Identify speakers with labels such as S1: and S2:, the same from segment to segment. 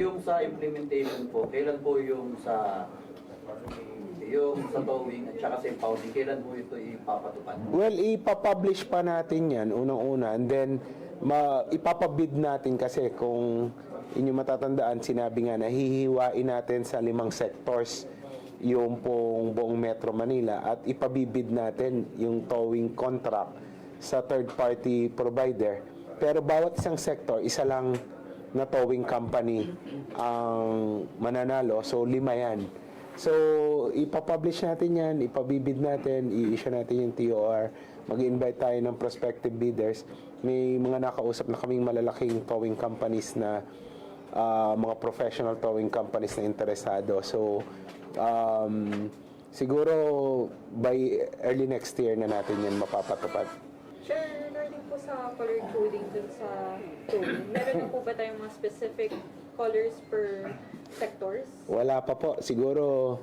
S1: yung sa implementation po, kailan po yung sa yung sa towing at saka sa impounding, kailan po ito ipapatupad?
S2: Well, ipapublish pa natin yan unang-una and then ma ipapabid natin kasi kung inyo matatandaan, sinabi nga na hihiwain natin sa limang sectors yung pong buong Metro Manila at ipabibid natin yung towing contract sa third party provider. Pero bawat isang sector, isa lang na towing company ang mananalo. So lima yan. So, ipapublish natin yan, ipabibid natin, i-issue natin yung TOR, mag-invite tayo ng prospective bidders. May mga nakausap na kaming malalaking towing companies na ah, mga professional towing companies na interesado. So, um, siguro by early next year na natin yan mapapatupad.
S3: Po sa color coding dun sa tone, meron na po ba tayong mga specific colors per sectors?
S2: Wala pa po. Siguro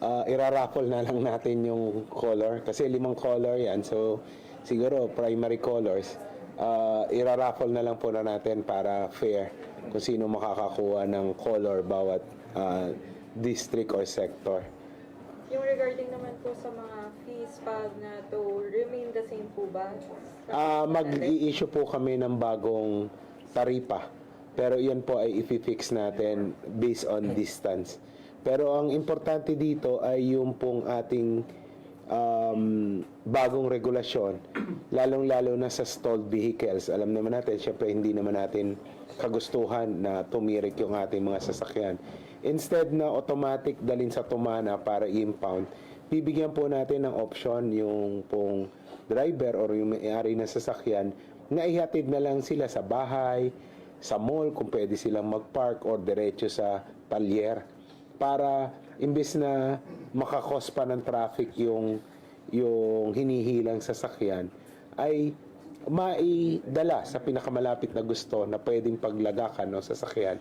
S2: uh, iraraffle na lang natin yung color kasi limang color yan. So siguro primary colors uh, iraraffle na lang po na natin para fair kung sino makakakuha ng color bawat uh, district or sector.
S3: Yung regarding naman po sa mga fees pag na to remain the same po ba?
S2: Ah, mag-i-issue po kami ng bagong taripa. Pero yan po ay i-fix natin based on distance. Pero ang importante dito ay yung pong ating um, bagong regulasyon, lalong-lalo na sa stalled vehicles. Alam naman natin, syempre hindi naman natin kagustuhan na tumirik yung ating mga sasakyan. Instead na automatic dalin sa tumana para i-impound, bibigyan po natin ng option yung pong driver or yung may-ari ng sasakyan na ihatid na lang sila sa bahay, sa mall kung pwede silang mag-park or diretso sa talyer para imbes na makakos pa ng traffic yung yung hinihilang sasakyan ay maidala sa pinakamalapit na gusto na pwedeng paglagakan ng sasakyan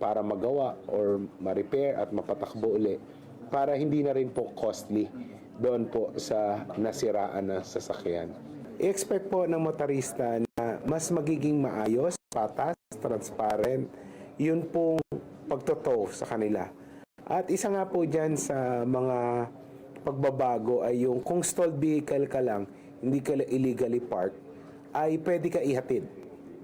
S2: para magawa or ma-repair at mapatakbo uli para hindi na rin po costly doon po sa nasiraan na sasakyan. I-expect po ng motorista na mas magiging maayos, patas, transparent, yun pong pagtotow sa kanila. At isa nga po dyan sa mga pagbabago ay yung kung stalled vehicle ka lang, hindi ka illegally parked, ay pwede ka ihatid.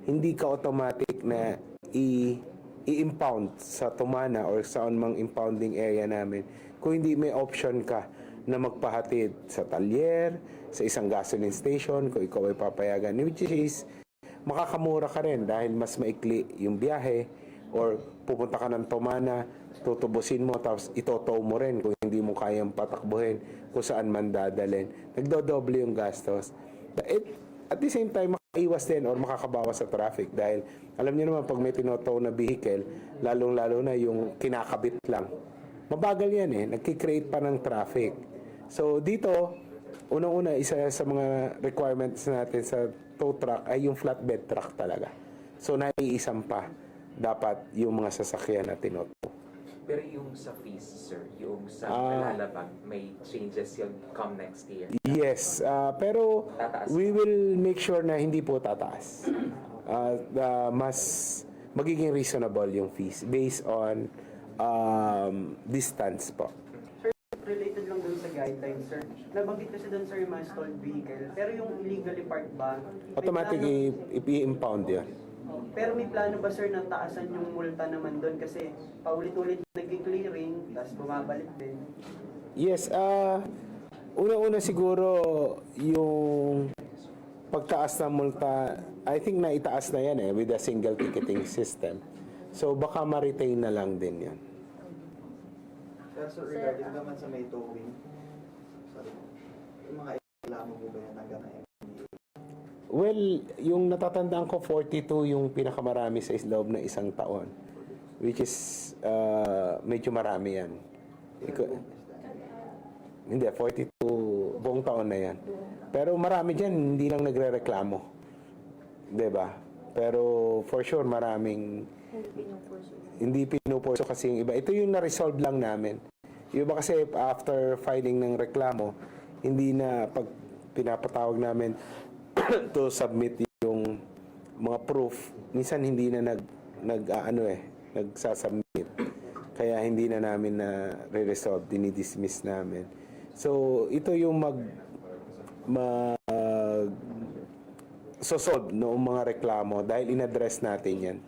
S2: Hindi ka automatic na i- i-impound sa Tumana or sa mang impounding area namin. Kung hindi may option ka na magpahatid sa talyer, sa isang gasoline station, kung ikaw ay papayagan, which is makakamura ka rin dahil mas maikli yung biyahe or pupunta ka ng Tomana, tutubusin mo tapos itotow mo rin kung hindi mo kayang patakbuhin kung saan man dadalhin. Nagdodoble yung gastos. It, at the same time, makaiwas din or makakabawas sa traffic dahil alam niyo naman pag may tinotow na vehicle, lalong-lalo na yung kinakabit lang. Mabagal yan eh, nagkikreate pa ng traffic. So dito, unang-una, isa sa mga requirements natin sa tow truck ay yung flatbed truck talaga. So naiisang pa dapat yung mga sasakyan na tinotow.
S4: Pero yung sa fees, sir, yung sa
S2: Ah.
S4: nalalabag, may changes yun come next year.
S2: Yes, ah, pero
S4: Tataas.
S2: we will make sure na hindi po tataas. Ah, the- mas magiging reasonable yung fees based on um, distance po.
S5: related lang dun sa guidelines, sir. Nabanggit kasi dun, sir, yung mga stalled vehicle. Pero yung illegally parked ba? may
S2: Automatic
S5: plano-
S2: i- i-impound yun.
S5: Pero may plano ba, sir, na taasan yung multa naman dun? Kasi paulit-ulit nag-clearing, tapos bumabalik din.
S2: Yes, ah una-una siguro yung pagtaas ng multa, I think na itaas na yan eh with a single ticketing system. So baka ma-retain na lang din yan.
S6: Pero sir, regarding naman sa may towing, sorry, yung mga reklamo po ba yan hanggang na
S2: Well, yung natatandaan ko 42 yung pinakamarami sa loob ng isang taon. Which is uh, medyo marami yan. Iko- hindi, 42 buong taon na yan. Pero marami dyan, hindi lang nagre-reklamo. ba? Pero for sure, maraming hindi pinupurso kasi yung iba. Ito yung na-resolve lang namin. Yung iba kasi after filing ng reklamo, hindi na pag pinapatawag namin to submit yung mga proof, minsan hindi na nag nag ah, ano eh, nagsasubmit. Kaya hindi na namin na re-resolve, dinidismiss namin. So, ito yung mag mag sosolve noong mga reklamo dahil in-address natin yan.